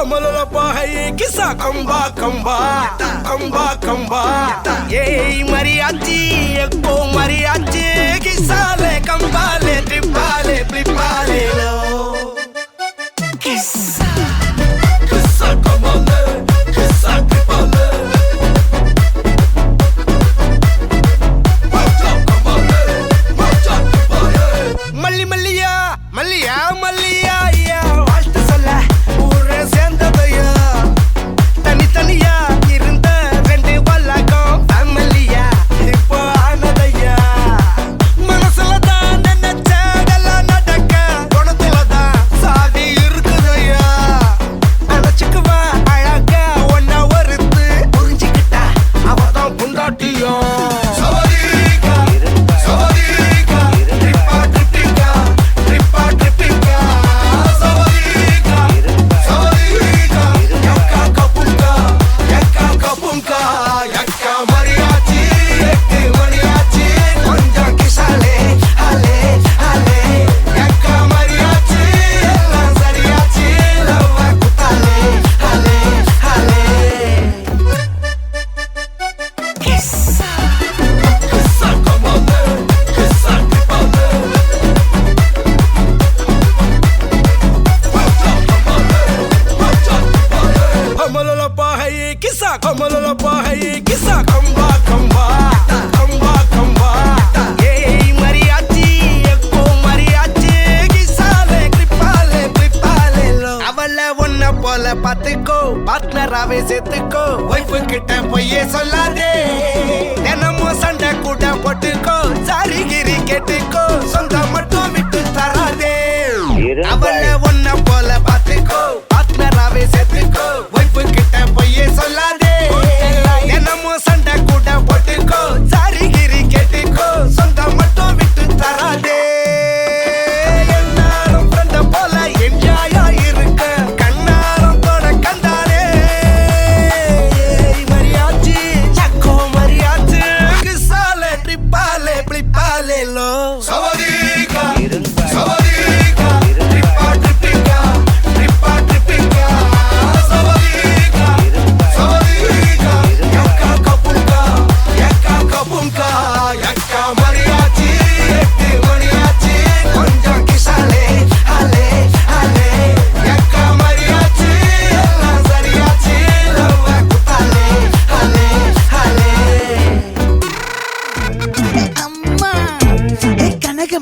అమలుల పాహయ్యేకి సా కంబా కంబా కంబా కంబా ఏ మరి అజ్జి ఎక్కువ మరి అజ్జి కిసాలే కంబాలే ట్రిప్పాలే ప్లిప్పాలేలో பார்ட்னராவே சேர்த்துக்கோ. ஒய்ஃபு கிட்ட பொய்யே சொல்லாதே. தினமும் சண்டை கூட போட்டுக்கோ. சாரிகிரி கேட்டுக்கோ. சொந்த மட்டும் விட்டு தராதே. அவள்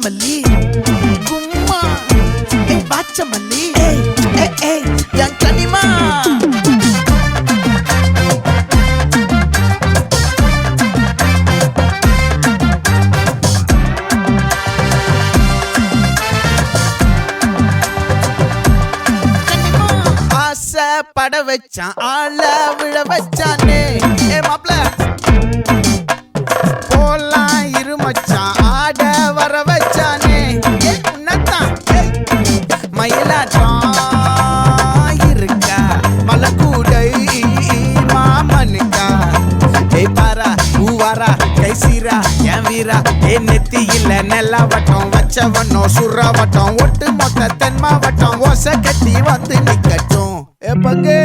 மல்லி கும்மா. ஏய் பாச்ச மல்லி ஏய் ஏய் ஏய் பட வச்சான் ஆள விழ வச்சான். வைக்கிறா ஏ நெத்தியில நிலவட்டம் வச்சவனோ சுறவட்டம் ஒட்டு மொத்த தென் மாவட்டம் ஓசை கட்டி வந்து நிக்கட்டும். ஏ பங்கே.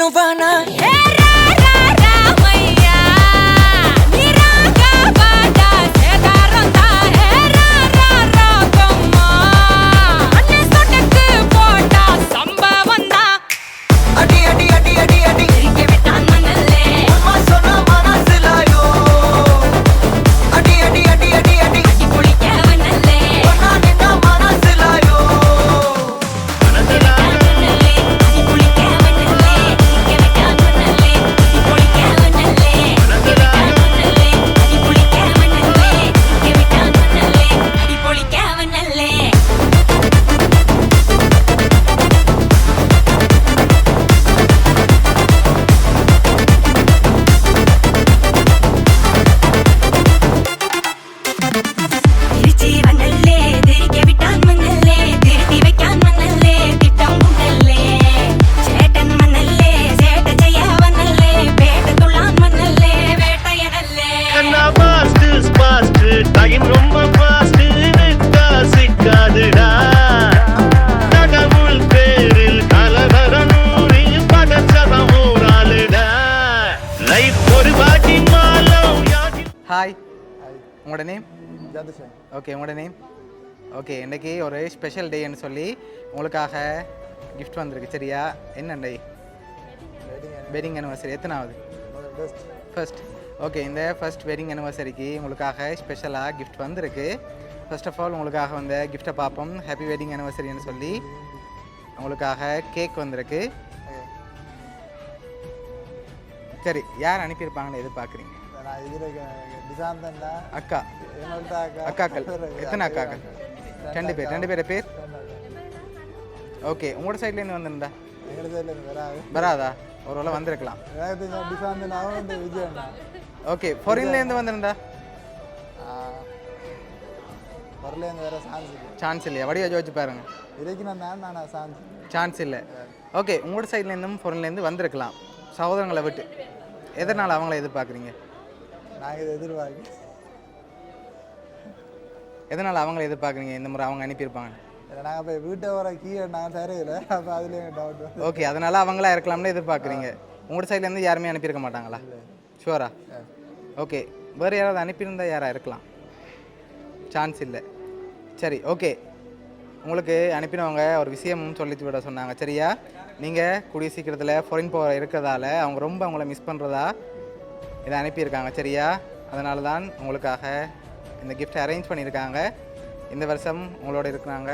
não vai na உங்களோட நேம் ஓகே உங்களோட நேம் ஓகே இன்னைக்கு ஒரு ஸ்பெஷல் டேன்னு சொல்லி உங்களுக்காக gift வந்திருக்கு சரியா? என்ன டே வெட்டிங் அனிவர்சரி எத்தனாவது? ஃபர்ஸ்ட் ஓகே இந்த ஃபர்ஸ்ட் வெட்டிங் அனிவர்சரிக்கு உங்களுக்காக ஸ்பெஷலாக gift வந்திருக்கு. ஃபர்ஸ்ட் ஆஃப் ஆல் உங்களுக்காக வந்த கிஃப்ட்டை பார்ப்போம். ஹாப்பி வெட்டிங் அனிவர்சரின்னு சொல்லி உங்களுக்காக கேக் வந்திருக்கு. சரி யார் அனுப்பியிருப்பாங்கன்னு எதிர்பார்க்குறீங்க? அக்கா அக்காக்கள் எத்தனை அக்காக்கள் ரெண்டு பேர் ரெண்டு பேர் பேர் ஓகே உங்களோட சைட்லேருந்து வந்திருந்தா வராது ஒரு வேளை வந்திருக்கலாம் ஓகே ஃபாரின்லேருந்து வந்திருந்தா வரலேருந்து வேற சான்ஸ் இல்லை சான்ஸ் இல்லையா வடிவா ஜோதிச்சு பாருங்க இருக்கணும் தான் நான் சான்ஸ் சான்ஸ் இல்லை ஓகே உங்களோட சைட்லேருந்தும் ஃபாரின்லேருந்து வந்திருக்கலாம் சகோதரங்களை விட்டு எதனால் அவங்கள எதிர்பார்க்குறீங்க நாங்கள் இதை எதிர்பார்க்க எதனால் அவங்கள எதிர்பார்க்குறீங்க? இந்த முறை அவங்க அனுப்பியிருப்பாங்க. நாங்கள் போய் வீட்டை வர கீழே நான் தரையில அப்போ அதுலேயே டவுட் ஓகே அதனால் அவங்களா இருக்கலாம்னு எதிர்பார்க்குறீங்க. உங்களோட சைட்லேருந்து யாருமே அனுப்பியிருக்க மாட்டாங்களா? ஷுவரா ஓகே வேறு யாராவது அனுப்பியிருந்தா யாராக இருக்கலாம்? சான்ஸ் இல்லை. சரி ஓகே உங்களுக்கு அனுப்பினவங்க ஒரு விஷயம் சொல்லிட்டு விட சொன்னாங்க. சரியா? நீங்கள் கூடிய சீக்கிரத்தில் ஃபாரின் போகிற இருக்கிறதால அவங்க ரொம்ப உங்களை மிஸ் பண்ணுறதா இதை அனுப்பியிருக்காங்க சரியா? அதனால தான் உங்களுக்காக இந்த கிஃப்ட் அரேஞ்ச் பண்ணியிருக்காங்க. இந்த வருஷம் உங்களோட இருக்கிறாங்க.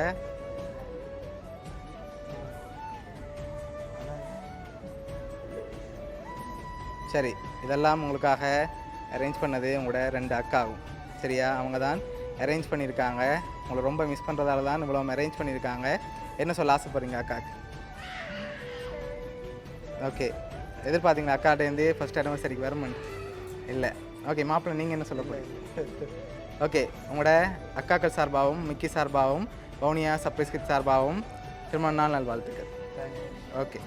சரி இதெல்லாம் உங்களுக்காக அரேஞ்ச் பண்ணது உங்களோட ரெண்டு அக்காவும் சரியா? அவங்க தான் அரேஞ்ச் பண்ணியிருக்காங்க. உங்களை ரொம்ப மிஸ் பண்ணுறதால தான் இவ்வளோ அரேஞ்ச் பண்ணியிருக்காங்க. என்ன சொல்ல ஆசைப்படுறீங்க அக்காவுக்கு ஓகே எதிர்பார்த்தீங்களா? அக்காட்டேருந்து ஃபஸ்ட் அனிவர்சரிக்கு வருமன் இல்லை. ஓகே மாப்பிள்ளை நீங்கள் என்ன சொல்ல போறீங்க? ஓகே உங்களோட அக்காக்கள் சார்பாகவும் மிக்கி சார்பாகவும் பவுனியா சப்ரைஸ் கிட் சார்பாகவும் திருமண நாள் நல்வாழ்த்துக்கள். ஓகே